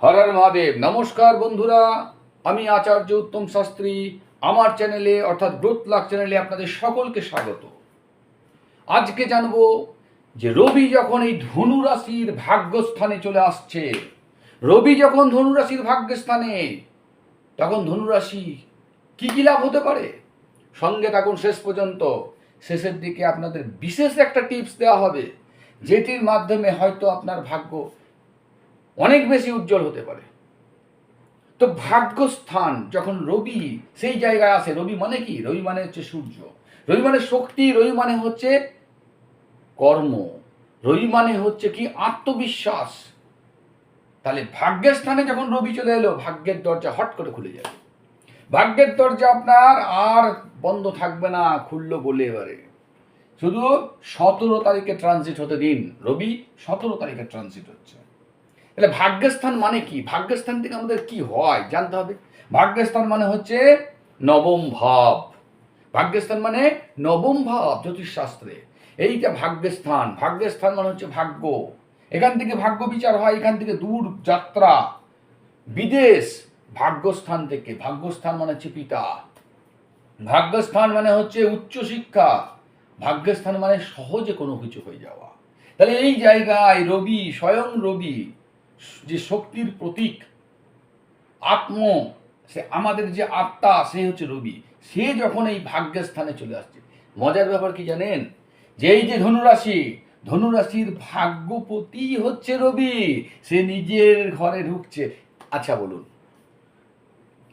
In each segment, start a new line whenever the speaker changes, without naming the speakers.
হরার মহাদেব, নমস্কার বন্ধুরা। আমি আচার্য উত্তম শাস্ত্রী। আমার চ্যানেলে, অর্থাৎ গ্রোথ লাক চ্যানেলে আপনাদের সকলকে স্বাগত। আজকে জানব যে রবি যখন এই ধনু রাশির ভাগ্যস্থানে চলে আসছে, রবি যখন ধনু রাশির ভাগ্যস্থানে, তখন ধনু রাশি কি কি লাভ হতে পারে? সঙ্গে থাকুন শেষ পর্যন্ত। শেষের দিকে আপনাদের বিশেষ একটা টিপস দেওয়া হবে, যেটির মাধ্যমে হয়তো আপনার ভাগ্য অনেক বেশি উজ্জ্বল হতে পারে। তো ভাগ্যস্থান, যখন রবি সেই জায়গায় আসে, রবি মানে কি? রবি মানে হচ্ছে সূর্য। রবি মানে শক্তি, রবি মানে হচ্ছে কর্ম। রবি মানে হচ্ছে কি? আত্মবিশ্বাস। তাহলে ভাগ্যের স্থানে যখন রবি চলে এলো, ভাগ্যের দরজা হট করে খুলে যাবে। ভাগ্যের দরজা আপনার আর বন্ধ থাকবে না, খুললো বলে এবারে। শুধু সতেরো তারিখে ট্রানজিট হতে দিন। রবি সতেরো তারিখে ট্রানজিট হচ্ছে। তাহলে ভাগ্যস্থান মানে কি? ভাগ্যস্থান থেকে আমাদের কি হয়? জানতে হবে। ভাগ্যস্থান মানে হচ্ছে নবম ভাব। ভাগ্যস্থান মানে নবম ভাব, জ্যোতিষশাস্ত্রে। এইটা ভাগ্যস্থান। ভাগ্যস্থান মানে হচ্ছে ভাগ্য। এখান থেকে ভাগ্য বিচার হয়, এখান থেকে দূর যাত্রা। বিদেশ, ভাগ্যস্থান থেকে। ভাগ্যস্থান মানে হচ্ছে পিতা। ভাগ্যস্থান মানে হচ্ছে উচ্চশিক্ষা ভাগ্যস্থান মানে সহজে কোনো কিছু হয়ে যাওয়া। তাহলে এই জায়গায় রবি, স্বয়ং রবি যে শক্তির প্রতীক, আত্ম, সে আমাদের যে আত্মা, সে হচ্ছে রবি। সে যখন এই ভাগ্যের স্থানে চলে আসছে। মজার ব্যাপার কি জানেন? যে এই যে ধনুরাশি, ধনুরাশির ভাগ্যপতি হচ্ছে রবি। সে নিজের ঘরে ঢুকছে। আচ্ছা বলুন,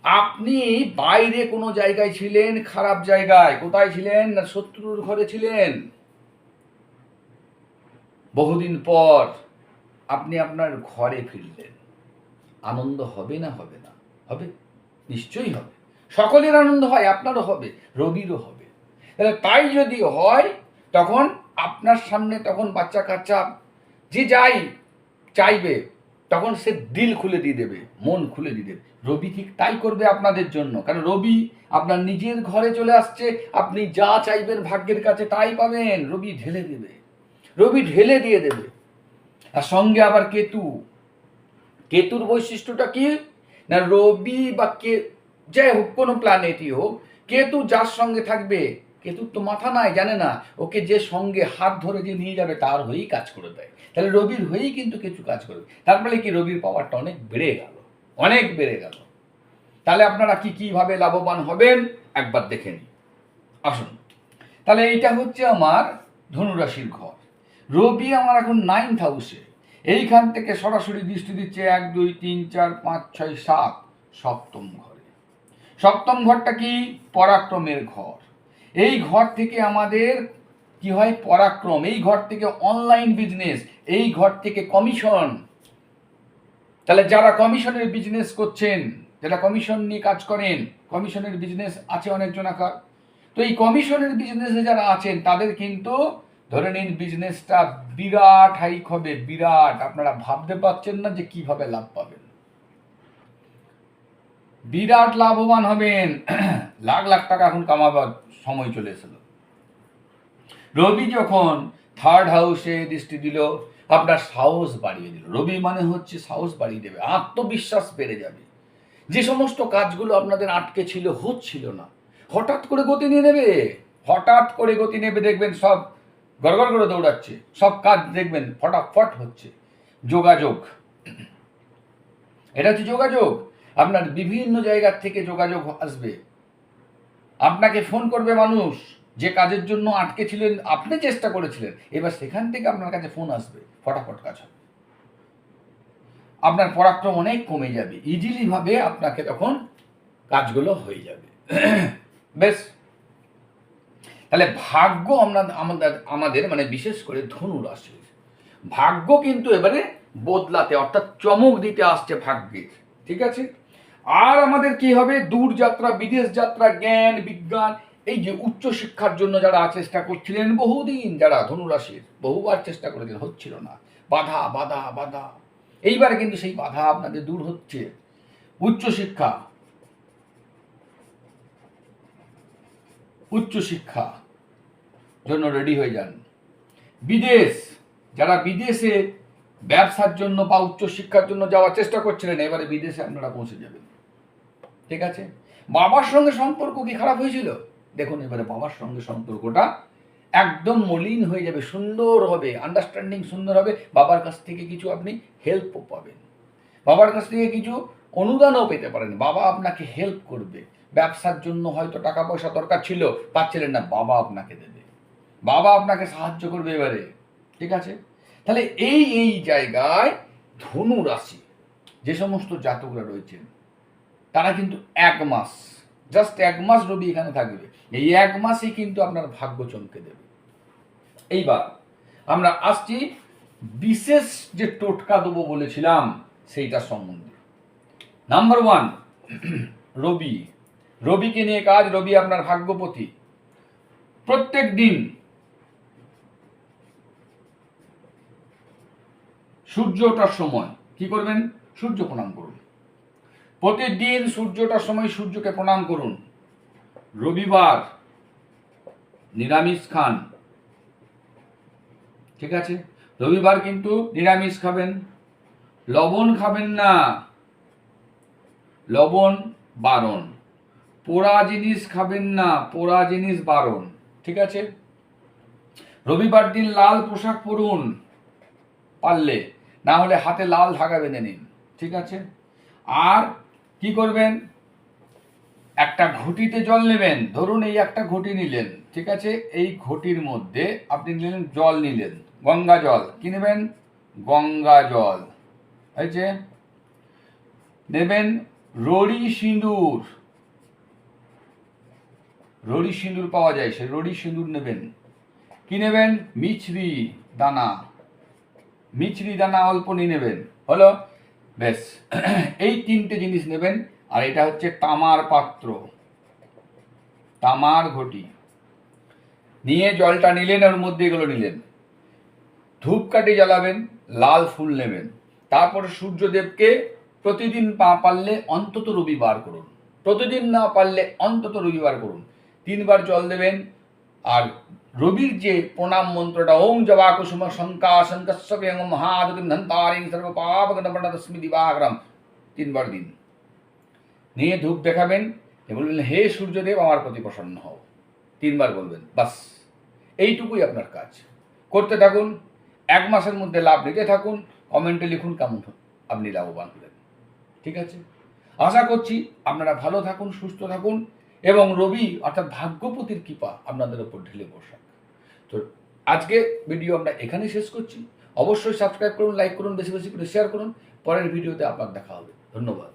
আপনি বাইরে কোনো জায়গায় ছিলেন? খারাপ জায়গায়? কোথায় ছিলেন? না শত্রুর ঘরে ছিলেন? বহুদিন পর আপনি আপনার ঘরে ফিরলেন। আনন্দ হবে না হবে না? হবে? নিশ্চয়ই হবে। সকলের আনন্দ হয়, আপনারও হবে রবিরও হবে। তাহলে তাই যদি হয়, তখন আপনার সামনে তখন বাচ্চা কাচ্চা যে যাই চাইবে, তখন সে দিল খুলে দিয়ে দেবে, মন খুলে দিয়ে দেবে। রবি ঠিক তাই করবে আপনাদের জন্য। কারণ রবি আপনার নিজের ঘরে চলে আসছে, আপনি যা চাইবেন ভাগ্যের কাছে তাই পাবেন। রবি ঢেলে দেবে। রবি ঢেলে দিয়ে দেবে। আর সঙ্গে আবার কেতু। কেতুর বৈশিষ্ট্যটা কি? না রবি বা কে, যাই হোক, কোনো প্ল্যানেটই হোক, কেতু যার সঙ্গে থাকবে কেতুর তো মাথা নাই, জানে না, ওকে যে সঙ্গে হাত ধরে যে নিয়ে যাবে, তার হয়েই কাজ করে দেয়। তাহলে রবির হয়েই কিন্তু কেতু কাজ করবে। তার ফলে কি? রবির পাওয়ারটা অনেক বেড়ে গেল, অনেক বেড়ে গেল। তাহলে আপনারা কি কীভাবে লাভবান হবেন? একবার দেখে নিন। আসুন। তাহলে এইটা হচ্ছে আমার ধনুরাশির ঘর। রবি আমার এখন নাইন্থ হাউসে এইখান থেকে সরাসরি দৃষ্টি দিচ্ছে এক, দুই, তিন, চার, পাঁচ, ছয়, সাত সপ্তম ঘরে। সপ্তম ঘরটা কি? পরাক্রমের ঘর। এই ঘর থেকে আমাদের কি হয়? পরাক্রম। এই ঘর থেকে অনলাইন বিজনেস এই ঘর থেকে কমিশন তাহলে যারা কমিশনের বিজনেস করছেন, যারা কমিশন নিয়ে কাজ করেন কমিশনের বিজনেস আছে অনেকজন আকার। তো এই কমিশনের বিজনেসে যারা আছেন, তাদের কিন্তু ধরে নিন বিজনেসটা বিরাট হাইক হবে বিরাট। আপনারা ভাবতে পারছেন না যে কীভাবে লাভ পাবেন। বিরাট লাভবান হবেন। লাখ লাখ টাকা এখন কামাবার সময় চলে এসেছিল রবি যখন থার্ড হাউসে দৃষ্টি দিল, আপনার সাহস বাড়িয়ে দিল। রবি মানে হচ্ছে সাহস বাড়িয়ে দেবে, আত্মবিশ্বাস বেড়ে যাবে। যে সমস্ত কাজগুলো আপনাদের আটকে ছিল, হচ্ছিল না। হঠাৎ করে গতি নিয়ে নেবে। হঠাৎ করে গতি নেবে, দেখবেন সব গড়গড় করে দৌড়াচ্ছে। সব কাজ দেখবেন, ফটাফট হচ্ছে। যোগাযোগ। এটা হচ্ছে যোগাযোগ। আপনার বিভিন্ন জায়গার থেকে যোগাযোগ আসবে। আপনাকে ফোন করবে মানুষ, যে কাজের জন্য আটকে ছিলেন, আপনি চেষ্টা করেছিলেন। এবার সেখান থেকে আপনার কাছে ফোন আসবে, ফটাফট কাজ হবে। আপনার পরাক্রম অনেক কমে যাবে। ইজিলি ভাবে আপনাকে তখন কাজগুলো হয়ে যাবে। বেশ। তাহলে ভাগ্য আমরা, আমাদের আমাদের মানে বিশেষ করে ধনু রাশির ভাগ্য কিন্তু এবারে বদলাতে, অর্থাৎ চমক দিতে আসছে ভাগ্যের ঠিক আছে? আর আমাদের কি হবে? দূর যাত্রা, বিদেশ যাত্রা, জ্ঞান, বিজ্ঞান, এই যে উচ্চ শিক্ষার জন্য যারা চেষ্টা করছিলেন বহুদিন, যারা ধনুরাশির বহুবার চেষ্টা করেছেন হচ্ছিল না। বাধা বাধা বাধা। এইবার কিন্তু সেই বাধা আপনাদের দূর হচ্ছে। উচ্চ শিক্ষা উচ্চ শিক্ষা জন্য রেডি হয়ে যান। বিদেশ, যারা বিদেশে ব্যবসার জন্য বা উচ্চশিক্ষার জন্য যাওয়ার চেষ্টা করছিলেন, এবারে বিদেশে আপনারা পৌঁছে যাবেন। ঠিক আছে? বাবার সঙ্গে সম্পর্ক কি খারাপ হয়েছিল? দেখুন, এবারে বাবার সঙ্গে সম্পর্কটা একদম মলিন হয়ে যাবে, সুন্দর হবে আন্ডারস্ট্যান্ডিং সুন্দর হবে। বাবার কাছ থেকে কিছু আপনি হেল্পও পাবেন। বাবার কাছ থেকে কিছু অনুদানও পেতে পারেন। বাবা আপনাকে হেল্প করবে। ব্যবসার জন্য হয়তো টাকা পয়সা দরকার ছিল, পাচ্ছিলেন না, বাবা আপনাকে দেবে। বাবা আপনাকে সাহায্য করবে এবারে। ঠিক আছে? তাহলে এই এই জায়গায় ধনু রাশি, যে সমস্ত জাতকরা রয়েছেন, তারা কিন্তু এক মাস জাস্ট এক মাস রবি এখানে থাকবে। এই এক মাসই কিন্তু আপনার ভাগ্য চমকে দেবে। এইবার আমরা আসছি বিশেষ যে টোটকা দেবো বলেছিলাম, সেইটার সম্বন্ধে। নাম্বার ওয়ান রবি রবিকে নিয়ে কাজ রবি আপনার ভাগ্যপতি। প্রত্যেক দিন সূর্য ওঠার সময় কি করবেন? সূর্য প্রণাম করুন। প্রতিদিন সূর্য ওঠার সময় সূর্যকে প্রণাম করুন। রবিবার নিরামিষ খান। ঠিক আছে? রবিবার কিন্তু নিরামিষ খাবেন। লবণ খাবেন না। লবণ বারণ। পোড়া জিনিস খাবেন না, পোড়া জিনিস বারণ। ঠিক আছে? রবিবার দিন লাল পোশাক পরুন পারলে, না হলে হাতে লাল ধাগা বেঁধে নিন। ঠিক আছে? আর কি করবেন? একটা ঘটিতে জল নেবেন। ধরুন এই একটা ঘটি নিলেন। ঠিক আছে? এই ঘটির মধ্যে আপনি নিলেন, জল নিলেন। গঙ্গা জল। কি নেবেন? গঙ্গা জল। হয়েছে? নেবেন রড়ি সিঁদুর। রড়ি সিঁদুর পাওয়া যায়, সে রড়ি সিঁদুর নেবেন। কি নেবেন? মিছরি দানা। মিছরি দানা অল্প নিয়ে নেবেন। হলো বেশ এই তিনটে জিনিস নেবেন, আর এটা হচ্ছে তামার পাত্র। তামার ঘটি। নিয়ে জলটা নিলেন, ওর মধ্যে এগুলো নিলেন। ধূপকাঠি জ্বালাবেন, লাল ফুল নেবেন। তারপরে সূর্যদেবকে প্রতিদিন পা পারলে অন্তত রবিবার করুন। প্রতিদিন না পারলে অন্তত রবিবার করুন। তিনবার জল দেবেন আর রবির যে প্রণাম মন্ত্রটা ওম জবা কুসুম শঙ্কা শঙ্কস্বং মহাদুতিম ধন্তারিং দিবাগ্রাম তিনবার দিন। নিয়ে ধূপ দেখাবেন বলবেন, হে সূর্যদেব, আমার প্রতি প্রসন্ন হও। তিনবার বলবেন, বাস, এইটুকুই আপনার কাজ। করতে থাকুন, এক মাসের মধ্যে লাভ নিতে থাকুন, কমেন্টে লিখুন কেমন আপনি লাভবান হলেন। ঠিক আছে? আশা করছি আপনারা ভালো থাকুন, সুস্থ থাকুন এবং রবি অর্থাৎ ভাগ্যপতির কৃপা আপনাদের ওপর ঢেলে বসাক। তো আজকে ভিডিও আমরা এখানে শেষ করছি। অবশ্যই সাবস্ক্রাইব করুন লাইক করুন, বেশি বেশি করে শেয়ার করুন। পরের ভিডিওতে আপনার দেখা হবে। ধন্যবাদ।